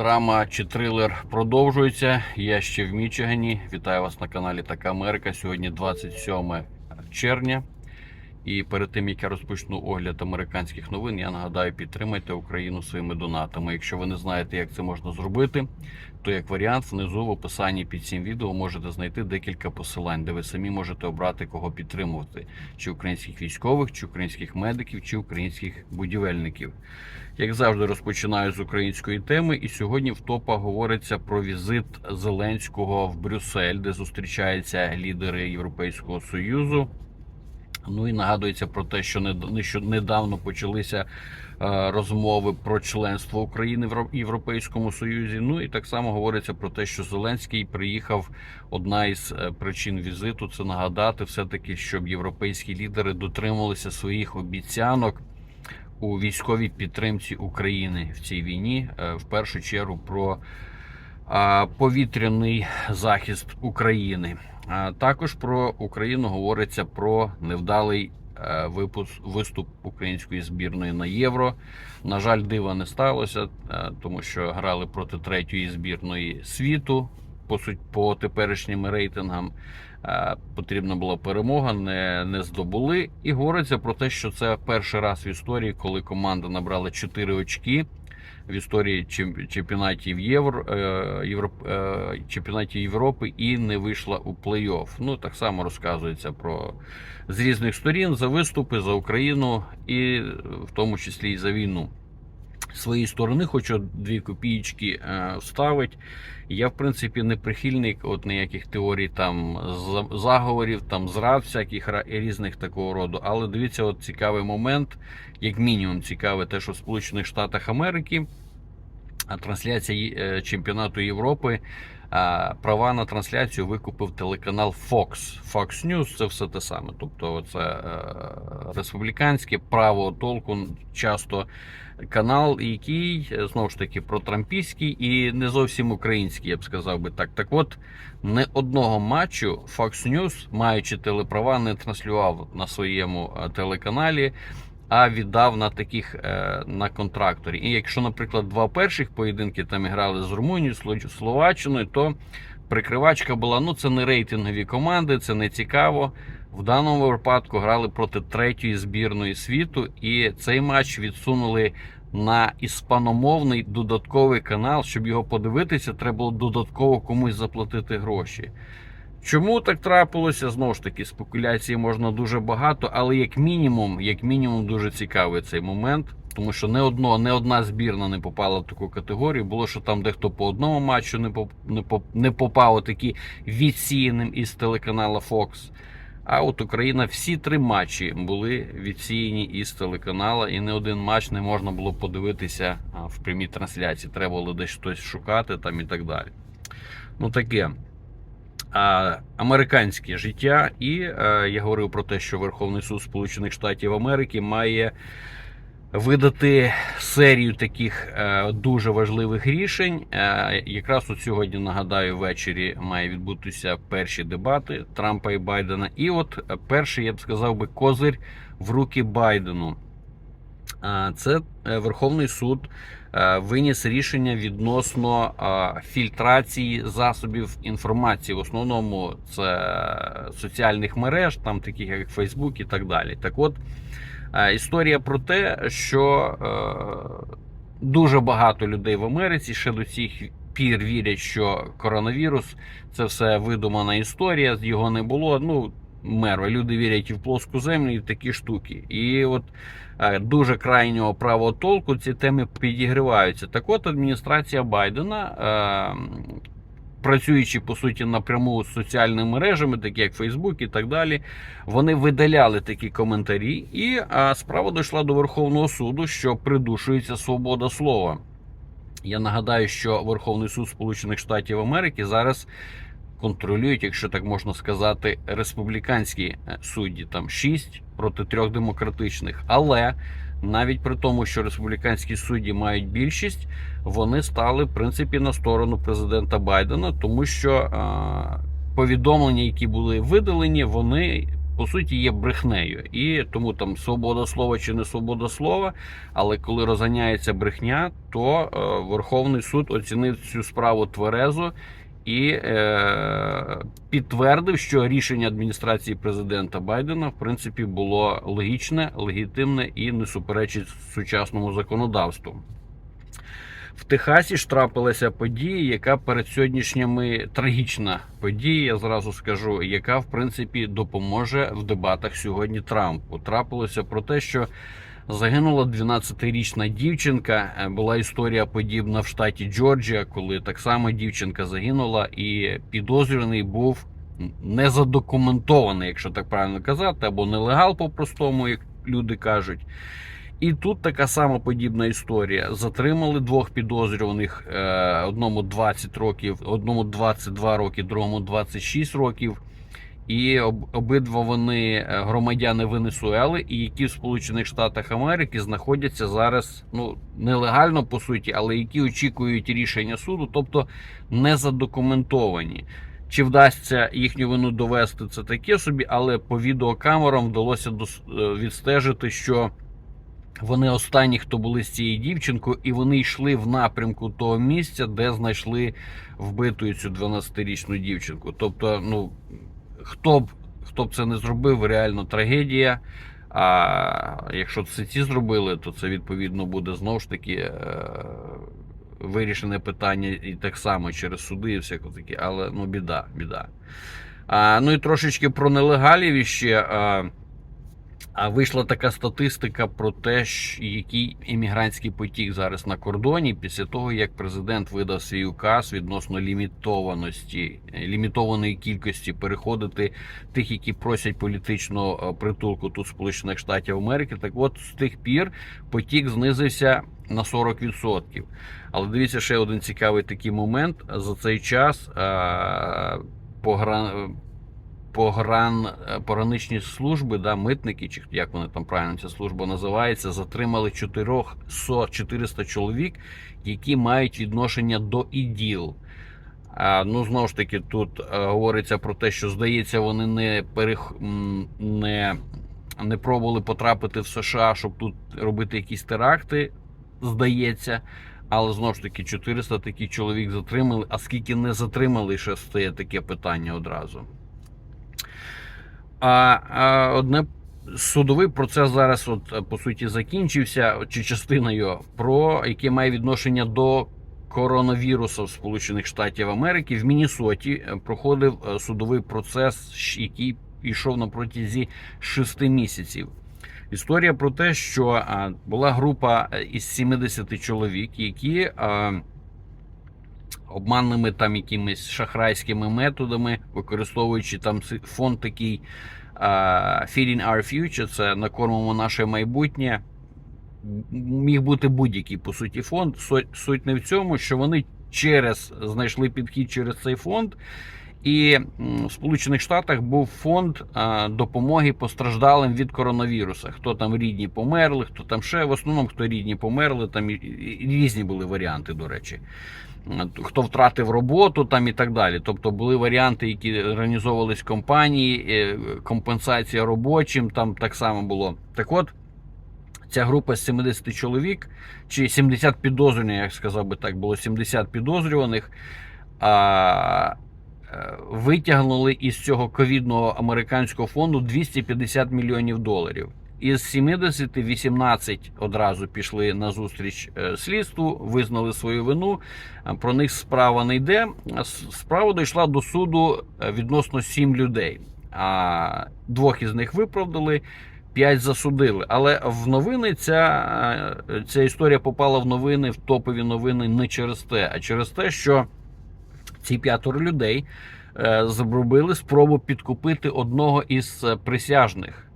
Драма чи трилер продовжується. Я ще в Мічигані. Вітаю вас на каналі Така Америка. Сьогодні 27 червня. І перед тим як я розпочну огляд американських новин, я нагадаю, підтримайте Україну своїми донатами. Якщо ви не знаєте, як це можна зробити, то як варіант внизу в описанні під цим відео можете знайти декілька посилань, де ви самі можете обрати кого підтримувати: чи українських військових, чи українських медиків, чи українських будівельників. Як завжди, розпочинаю з української теми, і сьогодні в топах говориться про візит Зеленського в Брюссель, де зустрічаються лідери Європейського союзу. Ну і нагадується про те, що нед- що недавно почалися е, розмови про членство України в Європейському Союзі. Ну і так само говориться про те, що Зеленський приїхав. Одна із е, причин візиту це нагадати, все таки, щоб європейські лідери дотримувалися своїх обіцянок у військовій підтримці України в цій війні. Е, В першу чергу про повітряний захист України. Також про Україну говориться про невдалий е, випуск виступ української збірної на євро. На жаль, дива не сталося, е, тому що грали проти третьої збірної світу. По суть по теперішнім рейтингам е, потрібна була перемога, не, не здобули. І говориться про те, що це перший раз в історії, коли команда набрала 4 очки в історії чемпіонатів Євро, е, Європ, е, чемпіонатів Європи і не вийшла у плей-офф. Ну так само розказується про з різних сторін за виступи за Україну і е, в тому числі і за війну. Своєї сторони хочу дві копійки вставити. Я, в принципі, не прихильник от ніяких теорій там заговорів, там зрад всяких різних такого роду. Але дивіться, от цікавий момент, як мінімум, цікаве те, що в Сполучених Штатах Америки а трансляція е, чемпіонату Європи. Права на трансляцію викупив телеканал Fox. Fox News це все те саме. Тобто, це е, республіканське право толку часто канал, який е, знову ж таки протрампійський і не зовсім український, я б сказав би так. Так от, не одного матчу Fox News, маючи телеправа, не транслював на своєму телеканалі а віддав на таких е, на контракторі. І якщо, наприклад, два перших поєдинки там грали з Румунією, Словаччиною, то прикривачка була: ну це не рейтингові команди, це не цікаво. В даному випадку грали проти третьої збірної світу, і цей матч відсунули на іспаномовний додатковий канал. Щоб його подивитися, треба було додатково комусь заплатити гроші. Чому так трапилося? Знову ж таки, спекуляції можна дуже багато, але як мінімум, як мінімум, дуже цікавий цей момент. Тому що не одно, не одна збірна не попала в таку категорію. Було, що там дехто по одному матчу не поп, не, поп, не попав такі відсіяним із телеканала Fox. А от Україна всі три матчі були відсіяні із телеканала, і не один матч не можна було подивитися в прямій трансляції. Треба було десь щось шукати там і так далі. Ну таке американське життя, і е, я говорив про те, що Верховний суд Сполучених Штатів Америки має видати серію таких е, дуже важливих рішень. Е, якраз от сьогодні нагадаю, ввечері має відбутися перші дебати Трампа і Байдена. І от перший, я б сказав би, козир в руки Байдену. Це Верховний суд виніс рішення відносно е, фільтрації засобів інформації. В основному це соціальних мереж, там таких як Facebook і так далі. Так от е, історія про те, що е, дуже багато людей в Америці ще до цих пір вірять, що коронавірус це все видумана історія, його не було. Ну, мерва. Люди вірять і в плоску землю, і в такі штуки. І от е, дуже крайнього правого толку ці теми підігриваються. Так от адміністрація Байдена, е, працюючи по суті напряму з соціальними мережами, такі як Фейсбук і так далі, вони видаляли такі коментарі, і е, справа дійшла до Верховного суду, що придушується свобода слова. Я нагадаю, що Верховний суд Сполучених Штатів Америки зараз контролюють, якщо так можна сказати, республіканські е, судді, там 6 проти трьох демократичних. Але навіть при тому, що республіканські судді мають більшість, вони стали в принципі на сторону президента Байдена, тому що е, повідомлення, які були видалені, вони по суті є брехнею. І тому там свобода слова чи не свобода слова. Але коли розганяється брехня, то е, Верховний суд оцінив цю справу тверезо і е, підтвердив, що рішення адміністрації президента Байдена в принципі було логічне, легітимне і не суперечить сучасному законодавству. В Техасі ж трапилася подія, яка перед сьогоднішніми трагічна подія, я зразу скажу, яка в принципі допоможе в дебатах сьогодні Трампу. Трапилося про те, що загинула 12-річна дівчинка. Е, Була історія подібна в штаті Джорджія, коли так само дівчинка загинула, і підозрюваний був незадокументований, якщо так правильно казати, або нелегал по-простому, як люди кажуть. І тут така сама подібна історія. Затримали двох підозрюваних: е, одному 20 років, одному 22 роки, другому 26 років. І обидва вони е, громадяни Венесуели, і які в Сполучених Штатах Америки знаходяться зараз ну нелегально по суті, але які очікують рішення суду, тобто не задокументовані. Чи вдасться їхню вину довести це таке собі, але по відеокамерам вдалося е, відстежити, що вони останні, хто були з цією дівчинкою, і вони йшли в напрямку того місця, де знайшли вбитою цю 12-річну дівчинку. Тобто, ну хто б хто б це не зробив, реально трагедія. А якщо це ці зробили, то це відповідно буде знову ж таки е, вирішене питання і так само через суди і всяко таке. Але ну біда, біда. А, ну і трошечки про нелегалів іще. А, а вийшла така статистика про те, який іммігрантський потік зараз на кордоні після того, як президент видав свій указ відносно лімітованості, е, лімітованої кількості переходити тих, які просять політичного е, притулку тут Сполучених Штатів Америки. Так от з тих пір потік знизився на 40%. Але дивіться, ще один цікавий такий момент. За цей час е, погран погран, е, пограничні служби, да, митники, чи як вони там правильно ця служба називається, затримали 400, 400 чоловік, які мають відношення до іділ. Ну, знову ж таки, тут е, говориться про те, що здається, вони не перех... не, не пробували потрапити в США, щоб тут робити якісь теракти, здається. Але знову ж таки, 400 таких чоловік затримали. А скільки не затримали, ще стає таке питання одразу. А, а одне судовий процес зараз, от по суті, закінчився, чи частина його, про яке має відношення до коронавірусу в Сполучених Штатів Америки. В Міннесоті е, проходив е, судовий процес, який йшов на протязі шести місяців. Історія про те, що була група е, із 70 чоловік, які обманними там якимись шахрайськими методами, використовуючи там фонд такий Feeding Our Future, це накормимо наше майбутнє. Міг бути будь-який по суті фонд. Суть не в цьому, що вони через знайшли підхід через цей фонд. І в Сполучених Штатах був фонд допомоги постраждалим від коронавіруса. Хто там рідні померли, хто там ще в основному хто рідні померли, там різні були варіанти, до речі. Хто втратив роботу там і так далі. Тобто були варіанти, які організовувались компанії, е, компенсація робочим, там так само було. Так от, ця група з 70 чоловік, чи 70 підозрюваних, як сказав би так, було 70 підозрюваних. А, Витягнули із цього ковідного американського фонду 250 мільйонів доларів. Із 70 18 одразу пішли на зустріч е, слідству, визнали свою вину. Е, Про них справа не йде. Справа дійшла до суду е, відносно 7 людей. А двох із них виправдали, 5 засудили. Але в новини ця, е, ця історія попала в новини, в топові новини не через те, а через те, що ці п'ятеро людей е, зробили спробу підкупити одного із е, присяжних.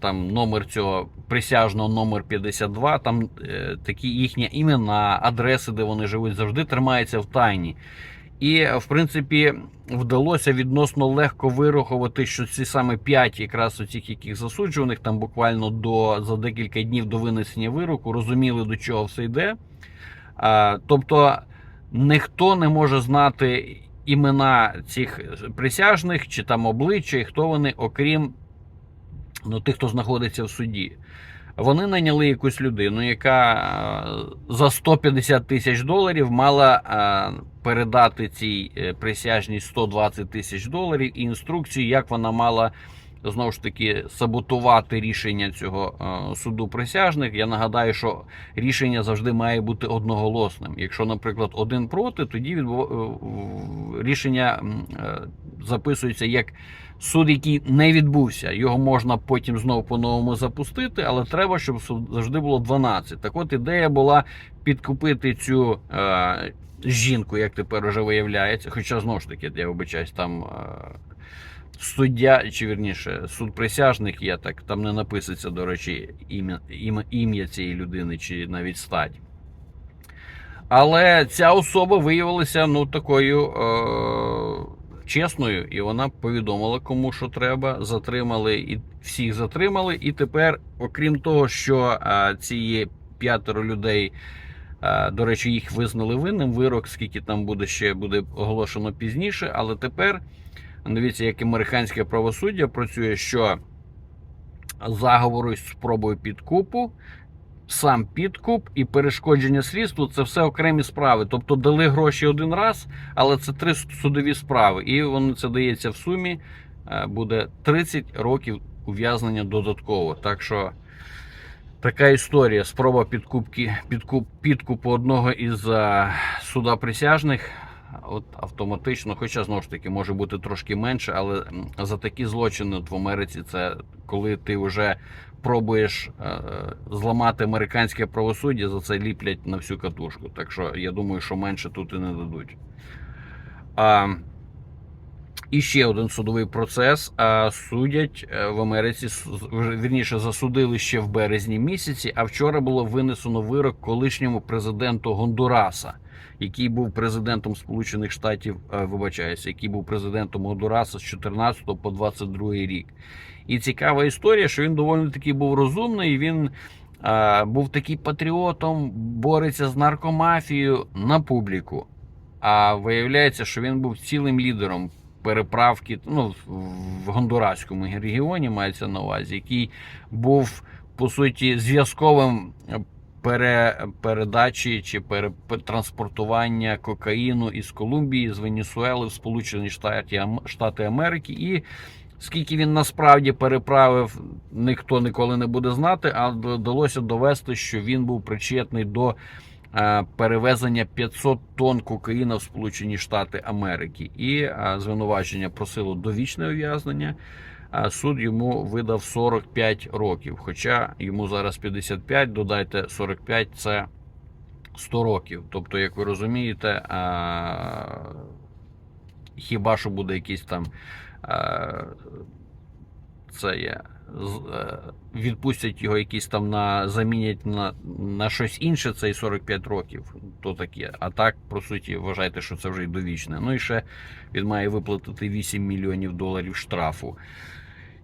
Там номер цього присяжного номер 52, там е, такі їхні імена, адреси, де вони живуть, завжди тримаються в тайні. І, в принципі, вдалося відносно легко вирахувати, що ці саме п'ять, якраз оцих, яких засуджуваних, там буквально до за декілька днів до винесення вироку, розуміли, до чого все йде. А, тобто ніхто не може знати імена цих присяжних чи там обличчя, і хто вони, окрім ну, тих, хто знаходиться в суді. Вони найняли якусь людину, яка е, за 150 тисяч доларів мала е, передати цій е, присяжній 120 тисяч доларів і інструкції, як вона мала знову ж таки саботувати рішення цього е, суду присяжних. Я нагадаю, що рішення завжди має бути одноголосним. Якщо, наприклад, один проти, тоді відбу- е, рішення е, записується як суд, який не відбувся. Його можна потім знову по-новому запустити, але треба, щоб суд завжди було 12. Так от ідея була підкупити цю. Жінку, як тепер вже виявляється, хоча знову ж таки, я вибачаюсь, там суддя, чи вірніше, суд присяжних є, так там не написується, до речі, ім'я, ім'я, ім'я цієї людини, чи навіть стать. Але ця особа виявилася ну, такою е- чесною, і вона повідомила, кому що треба. Затримали і всіх затримали. І тепер, окрім того, що е- ці п'ятеро людей. Е, До речі, їх визнали винним. Вирок, скільки там буде ще буде оголошено пізніше. Але тепер дивіться, як американське правосуддя працює, що заговору спробою підкупу, сам підкуп і перешкодження слідству це все окремі справи. Тобто дали гроші один раз, але це три судові справи. І воно це дається в сумі. е, Буде 30 років ув'язнення додатково. Так що. Така історія. Спроба підкупки, підкуп, підкупу одного із а, суда присяжних. От автоматично, хоча знову ж таки може бути трошки менше, але за такі злочини от в Америці це коли ти вже пробуєш е, зламати американське правосуддя, за це ліплять на всю катушку. Так що я думаю, що менше тут і не дадуть. А, і ще один судовий процес. А судять е, в Америці вірніше засудили ще в березні місяці. А вчора було винесено вирок колишньому президенту Гондураса, який був президентом Сполучених Штатів, е, вибачаюся, який був президентом Гондураса з 14 по 22 рік. І цікава історія, що він доволі таки був розумний. Він е, був такий патріотом, бореться з наркомафією на публіку. А виявляється, що він був цілим лідером переправки ну, в Гондураському регіоні, мається на увазі, який був по суті зв'язковим пере, передачі чи пере, транспортування кокаїну із Колумбії, з Венесуели в Сполучені Штати, Штати Америки. І скільки він насправді переправив, ніхто ніколи не буде знати, а вдалося довести, що він був причетний до е, перевезення 500 тонн кокаїна в Сполучені Штати Америки. І е, звинувачення просило довічне ув'язнення. Суд йому видав 45 років. Хоча йому зараз 55, додайте 45 це 100 років. Тобто, як ви розумієте, хіба що буде якийсь там це є. е, Відпустять його якісь там на замінять на, на щось інше цей 45 років, то таке. А так, по суті, вважайте, що це вже й довічне. Ну і ще він має виплатити 8 мільйонів доларів штрафу.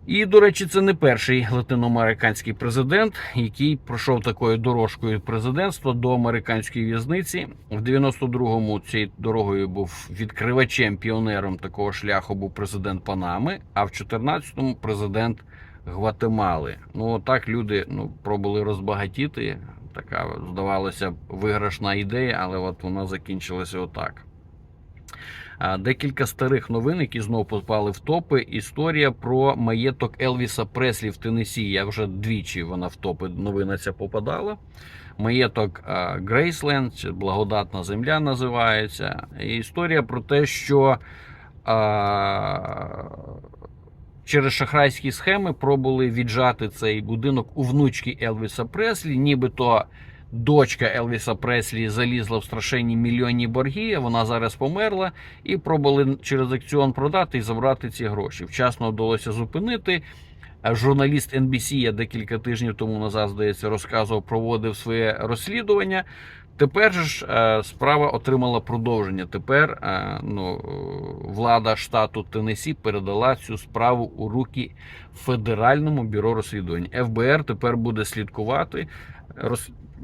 І, до речі, це не перший латиноамериканський президент, який пройшов такою дорожкою президентства до американської в'язниці. В 92-му цією дорогою був відкривачем, піонером такого шляху був президент Панами, а в 14-му президент Гватемали. Ну так люди ну, пробували розбагатіти. Така здавалося виграшна ідея, але от вона закінчилася отак. Декілька старих новин, які знову попали в топи. Історія про маєток Елвіса Преслі в Теннессі. Я вже двічі вона в топи новина ця попадала. Маєток Грейсленд, Благодатна Земля називається. Історія про те, що а, через шахрайські схеми пробували віджати цей будинок у внучки Елвіса Преслі, нібито. Дочка Елвіса Преслі залізла в страшенні мільйонні борги. Вона зараз померла, і пробували через акціон продати і забрати ці гроші. Вчасно вдалося зупинити. Журналіст NBC, я декілька тижнів тому назад, здається, розказував, проводив своє розслідування. Тепер ж е, справа отримала продовження. Тепер е, ну, влада штату Теннессі передала цю справу у руки Федеральному бюро розслідувань. ФБР тепер буде слідкувати,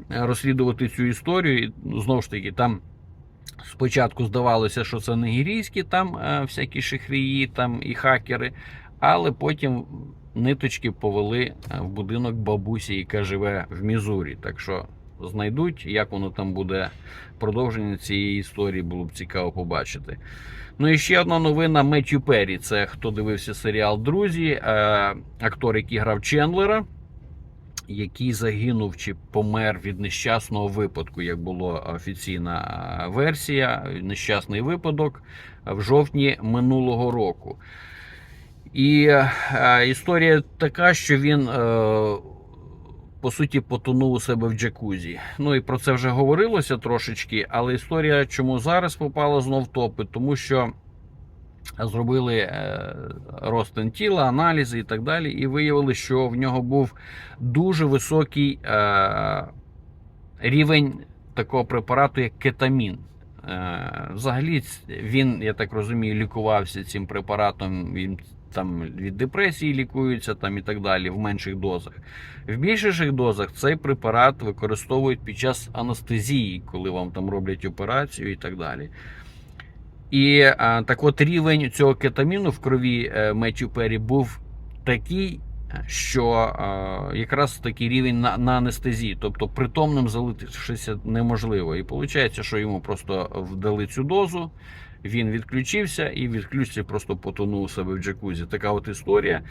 розслідувати цю історію. І ну, знову ж таки, там спочатку здавалося, що це нігерійські там е, всякі шахрії там і хакери, але потім ниточки повели е, в будинок бабусі, яка живе в Мізурі. Так що знайдуть, як воно там буде продовження цієї історії, було б цікаво побачити. Ну і ще одна новина Меттю Перрі. Це хто дивився серіал Друзі, е, актор, який грав Чендлера, який загинув чи помер від нещасного випадку, як була офіційна е, версія. Нещасний випадок в жовтні минулого року. І е, історія така, що він. Е, по суті, потонув у себе в джакузі. Ну і про це вже говорилося трошечки, але історія, чому зараз попала знов топи, тому що зробили е, розтин тіла, аналізи і так далі, і виявили, що в нього був дуже високий е, рівень такого препарату, як кетамін. Е, Взагалі, він, я так розумію, лікувався цим препаратом. Він там від депресії лікуються там і так далі в менших дозах. В більших дозах цей препарат використовують під час анестезії, коли вам там роблять операцію і так далі. І а, так от рівень цього кетаміну в крові е, Меттю Перрі був такий, що а, якраз такий рівень на, на анестезії, тобто притомним залишитися неможливо. І виходить, що йому просто вдали цю дозу. Він відключився і відключився, просто потонув себе в джакузі. Така от історія.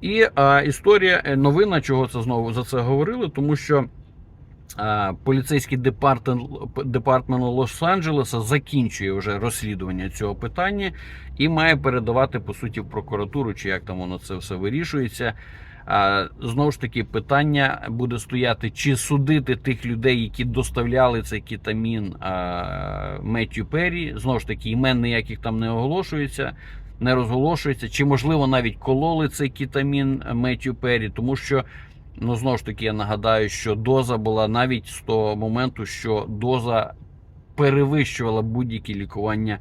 І а, історія, е, новина, чого це знову за це говорили, тому що поліцейський департамент, департамент Лос-Анджелеса закінчує вже розслідування цього питання і має передавати по суті в прокуратуру, чи як там воно це все вирішується. Знову ж таки, питання буде стояти, чи судити тих людей, які доставляли цей кетамін а, Меттю Перрі. Знову ж таки, імен ніяких там не оголошується, не розголошується, чи можливо навіть кололи цей кетамін Меттю Перрі, тому що. Ну, знову ж таки, я нагадаю, що доза була навіть з того моменту, що доза перевищувала будь-які лікування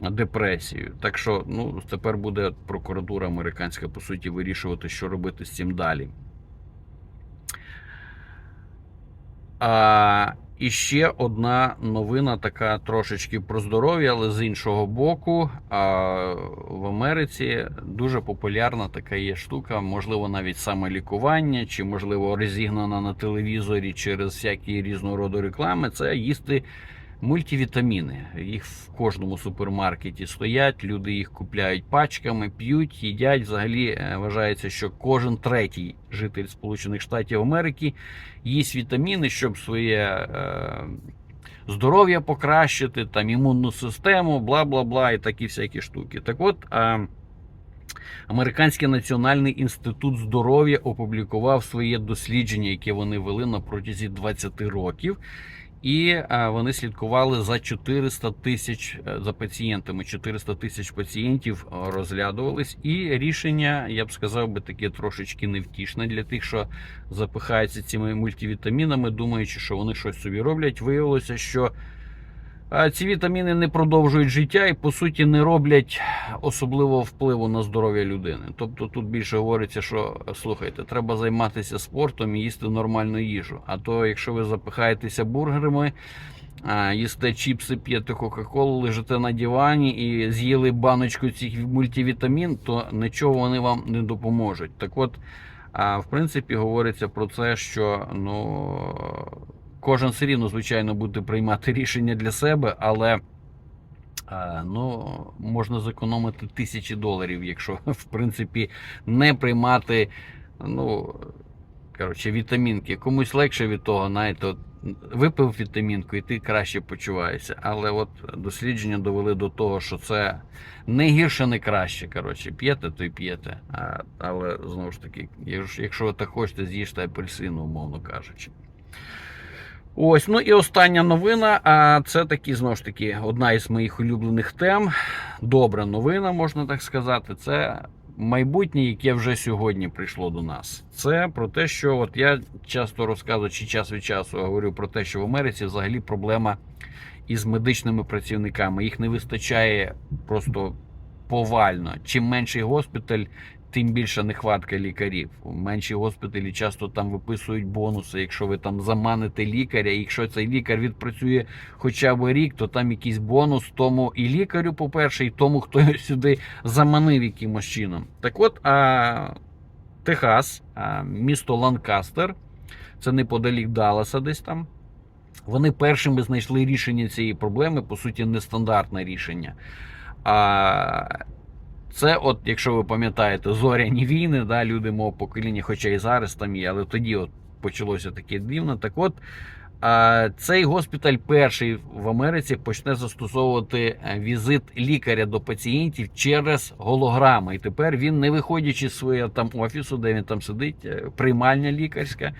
депресією. Так що, ну, тепер буде прокуратура американська, по суті, вирішувати, що робити з цим далі. А, і ще одна новина, така трошечки про здоров'я, але з іншого боку, в Америці дуже популярна така є штука, можливо, навіть саме лікування, чи, можливо, розігнана на телевізорі через всякі різного роду реклами. Це їсти мультивітаміни. Їх в кожному супермаркеті стоять, люди їх купляють пачками, п'ють, їдять. Взагалі е, вважається, що кожен третій житель Сполучених Штатів Америки їсть вітаміни, щоб своє е, здоров'я покращити, там імунну систему, бла бла бла, і такі всякі штуки. Так от. Е, Американський національний інститут здоров'я опублікував своє дослідження, яке вони вели на протязі 20 років. І е, вони слідкували за 400 тисяч е, за пацієнтами. 400 тисяч пацієнтів е, розглядувались, і рішення, я б сказав би, таке трошечки невтішне для тих, що запихаються цими мультивітамінами, думаючи, що вони щось собі роблять. Виявилося, що ці вітаміни не продовжують життя і по суті не роблять особливого впливу на здоров'я людини. Тобто тут більше говориться, що слухайте, треба займатися спортом і їсти нормальну їжу. А то, якщо ви запихаєтеся бургерами, їсте чіпси, п'єте Кока-Колу, лежите на дивані і з'їли баночку цих мультивітамін, то нічого вони вам не допоможуть. Так от, в принципі, говориться про це, що ну. Кожен все рівно, звичайно, буде приймати рішення для себе, але ну, можна зекономити тисячі доларів, якщо в принципі не приймати ну, коротше, вітамінки. Комусь легше від того, знаєте, от, випив вітамінку і ти краще почуваєшся. Але от дослідження довели до того, що це не гірше, не краще. Коротше, п'єте, то й п'єте. Але знову ж таки, якщо ви так хочете, з'їжте апельсину, умовно кажучи. Ось, ну і остання новина. А це такі знову ж таки одна із моїх улюблених тем. Добра новина, можна так сказати. Це майбутнє, яке вже сьогодні прийшло до нас. Це про те, що от я часто розказую, чи час від часу говорю про те, що в Америці взагалі проблема із медичними працівниками. Їх не вистачає просто повально. Чим менший госпіталь, тим більша нехватка лікарів. Менші госпіталі часто там виписують бонуси. Якщо ви там заманите лікаря, і якщо цей лікар відпрацює хоча б рік, то там якийсь бонус тому і лікарю, по-перше, і тому, хто його сюди заманив якимось чином. Так от, а Техас, а, місто Ланкастер. Це неподалік Далласа десь там. Вони першими знайшли рішення цієї проблеми, по суті, нестандартне рішення. А це, от, якщо ви пам'ятаєте, зоряні війни, да, люди мого покоління, хоча і зараз там є, але тоді от почалося таке дивно. Так от, цей госпіталь перший в Америці почне застосовувати е, візит лікаря до пацієнтів через голограми. І тепер він, не виходячи з свого там офісу, де він там сидить, е, приймальня лікарська,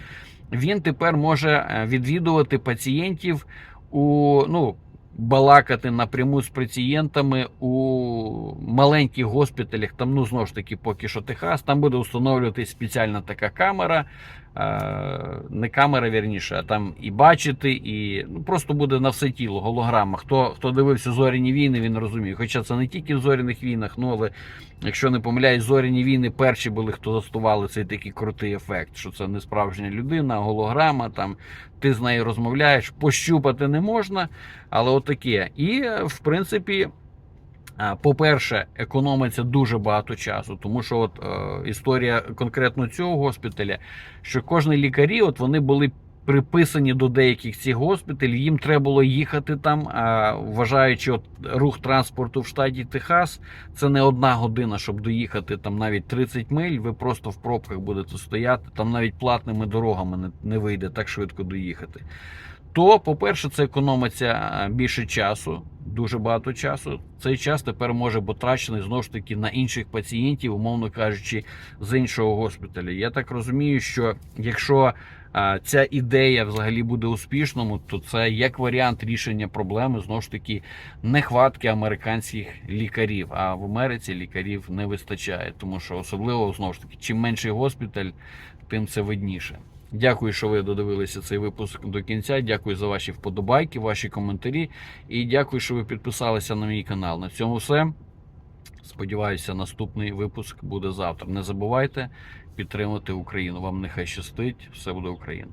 він тепер може е, відвідувати пацієнтів у ну. Балакати напряму з пацієнтами у маленьких госпіталях, там, ну знову ж таки, поки що Техас, там буде встановлюватись спеціальна така камера, не камера, вірніше, а там і бачити, і ну, просто буде на все тіло голограма. Хто, хто дивився зоряні війни, він розуміє. Хоча це не тільки в зоряних війнах, ну але якщо не помиляюсь, зоряні війни перші були, хто застували цей такий крутий ефект, що це не справжня людина, а голограма, там ти з нею розмовляєш, пощупати не можна, але отаке. І е, в принципі. А, По-перше, економиться дуже багато часу, тому що от е, історія конкретно цього госпіталя, що кожні лікарі, от вони були приписані до деяких цих госпіталів, їм треба було їхати там, а вважаючи от рух транспорту в штаті Техас, це не одна година, щоб доїхати там навіть 30 миль. Ви просто в пробках будете стояти, там навіть платними дорогами не, не вийде так швидко доїхати. То, по-перше, це економиться е, більше часу, дуже багато часу. Цей час тепер може бути потрачений знову ж таки на інших пацієнтів, умовно кажучи, з іншого госпіталя. Я так розумію, що якщо а, ця ідея взагалі буде успішною, то це як варіант рішення проблеми знову ж таки нехватки американських лікарів. А в Америці лікарів не вистачає, тому що особливо знову ж таки, чим менший госпіталь, тим це видніше. Дякую, що ви додивилися цей випуск до кінця. Дякую за ваші вподобайки, ваші коментарі. І дякую, що ви підписалися на мій канал. На цьому все. Сподіваюся, наступний випуск буде завтра. Не забувайте підтримати Україну. Вам нехай щастить. Все буде Україна.